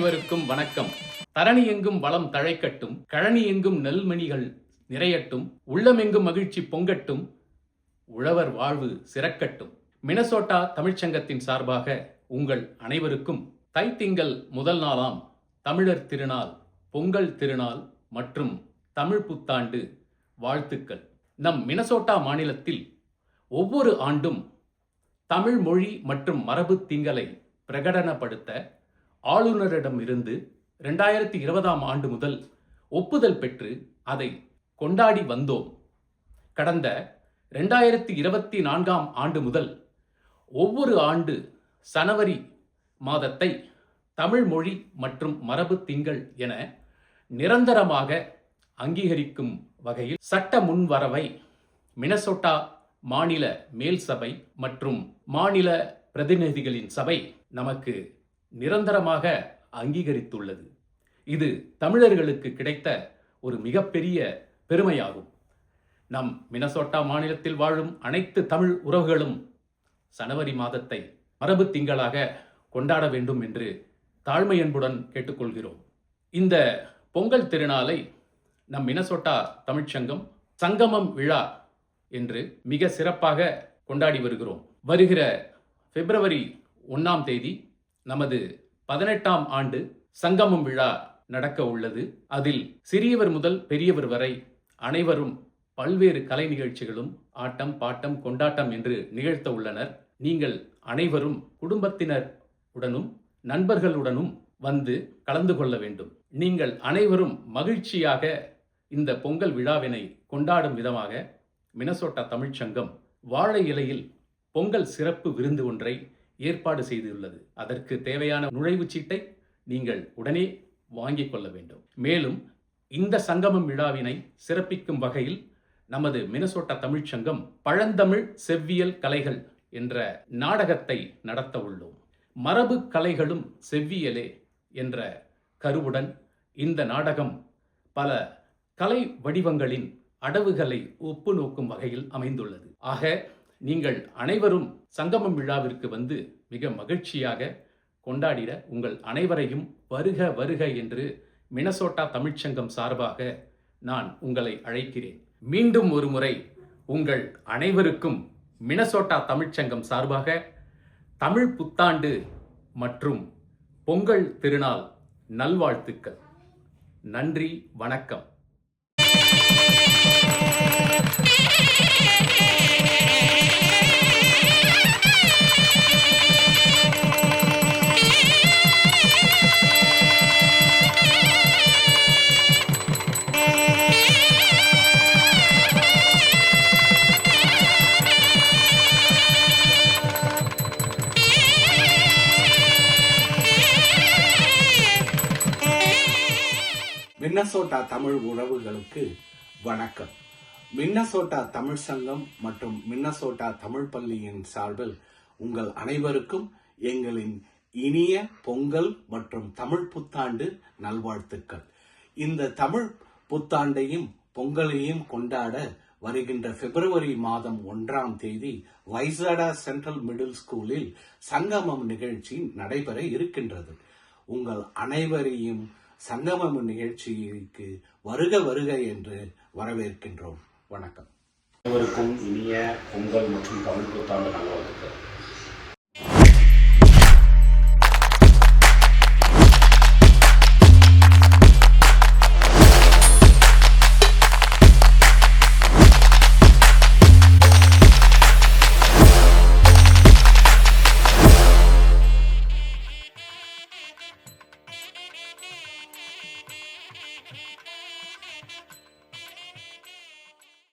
வணக்கம். தரணி எங்கும் வளம் தழைக்கட்டும் கழனி எங்கும் நெல்மணிகள் நிறையட்டும் உள்ளமெங்கும் மகிழ்ச்சி பொங்கட்டும் உழவர் வாழ்வு சிறக்கட்டும். மினசோட்டா தமிழ்ச்சங்கத்தின் சார்பாக உங்கள் அனைவருக்கும் தைத்திங்கள் முதல் நாளாம் தமிழர் திருநாள் பொங்கல் திருநாள் மற்றும் தமிழ் புத்தாண்டு வாழ்த்துக்கள். நம் மினசோட்டா மாநிலத்தில் ஒவ்வொரு ஆண்டும் தமிழ் மொழி மற்றும் மரபு திங்களை பிரகடனப்படுத்த ஆளுநரிடமிருந்து ரெண்டாயிரத்தி இருபதாம் ஆண்டு முதல் ஒப்புதல் பெற்று அதை கொண்டாடி வந்தோம். கடந்த ரெண்டாயிரத்தி இருபத்தி நான்காம் ஆண்டு முதல் ஒவ்வொரு ஆண்டு சனவரி மாதத்தை தமிழ் மொழி மற்றும் மரபு திங்கள் என நிரந்தரமாக அங்கீகரிக்கும் வகையில் சட்ட முன்வரவை மினசோட்டா மாநில மேல் சபை மற்றும் மாநில பிரதிநிதிகளின் சபை நமக்கு நிரந்தரமாக அங்கீகரித்துள்ளது. இது தமிழர்களுக்கு கிடைத்த ஒரு மிகப்பெரிய பெருமையாகும். நம் மினசோட்டா மாநிலத்தில் வாழும் அனைத்து தமிழ் உறவுகளும் சனவரி மாதத்தை மரபு திங்களாக கொண்டாட வேண்டும் என்று தாழ்மை அன்புடன் கேட்டுக்கொள்கிறோம். இந்த பொங்கல் திருநாளை நம் மினசோட்டா தமிழ்ச்சங்கம் சங்கமம் விழா என்று மிக சிறப்பாக கொண்டாடி வருகிறோம். வருகிற பிப்ரவரி ஒன்றாம் தேதி நமது பதினெட்டாம் ஆண்டு சங்கமம் விழா நடக்க உள்ளது. அதில் சிறியவர் முதல் பெரியவர் வரை அனைவரும் பல்வேறு கலை நிகழ்ச்சிகளும் ஆட்டம் பாட்டம் கொண்டாட்டம் என்று நிகழ்த்த உள்ளனர். நீங்கள் அனைவரும் குடும்பத்தினர் உடனும் நண்பர்களுடனும் வந்து கலந்து கொள்ள வேண்டும். நீங்கள் அனைவரும் மகிழ்ச்சியாக இந்த பொங்கல் விழாவினை கொண்டாடும் விதமாக மினசோட்டா தமிழ்ச்சங்கம் வாழை இலையில் பொங்கல் சிறப்பு விருந்து ஒன்றை ஏற்பாடு செய்துள்ளது. அதற்கு தேவையான நுழைவுச் சீட்டை நீங்கள் உடனே வாங்கிக் கொள்ள வேண்டும். மேலும் இந்த சங்கமம் விழாவினை சிறப்பிக்கும் வகையில் நமது மினசோட்டா தமிழ்ச்சங்கம் பழந்தமிழ் செவ்வியல் கலைகள் என்ற நாடகத்தை நடத்த உள்ளோம். மரபு கலைகளும் செவ்வியலே என்ற கருவுடன் இந்த நாடகம் பல கலை வடிவங்களின் அடவுகளை ஒப்பு நோக்கும் வகையில் அமைந்துள்ளது. ஆக நீங்கள் அனைவரும் சங்கமம் விழாவிற்கு வந்து மிக மகிழ்ச்சியாக கொண்டாடிட உங்கள் அனைவரையும் வருக வருக என்று மினசோட்டா தமிழ்ச்சங்கம் சார்பாக நான் உங்களை அழைக்கிறேன். மீண்டும் ஒரு முறை உங்கள் அனைவருக்கும் மினசோட்டா தமிழ்ச்சங்கம் சார்பாக தமிழ் புத்தாண்டு மற்றும் பொங்கல் திருநாள் நல்வாழ்த்துக்கள். நன்றி வணக்கம். மின்னசோட்டா தமிழ் உறவுகளுக்கு வணக்கம். மின்னசோட்டா தமிழ் சங்கம் மற்றும் மின்னசோட்டா தமிழ் பள்ளியின் சார்பில் உங்கள் அனைவருக்கும் எங்களின் இனிய பொங்கல் மற்றும் தமிழ் புத்தாண்டு நல்வாழ்த்துக்கள். இந்த தமிழ் புத்தாண்டையும் பொங்கலையும் கொண்டாட வருகின்ற பிப்ரவரி மாதம் ஒன்றாம் தேதி வைசாடா சென்ட்ரல் மிடில் ஸ்கூலில் சங்கமம் நிகழ்ச்சி நடைபெற இருக்கின்றது. உங்கள் அனைவரையும் சங்கமம் நிகழ்ச்சிக்கு வருக வருக என்று வரவேற்கின்றோம். வணக்கம். அனைவருக்கும் இனிய பொங்கல் மற்றும் தமிழ் புத்தாண்டு நல்வாழ்த்துக்கள்.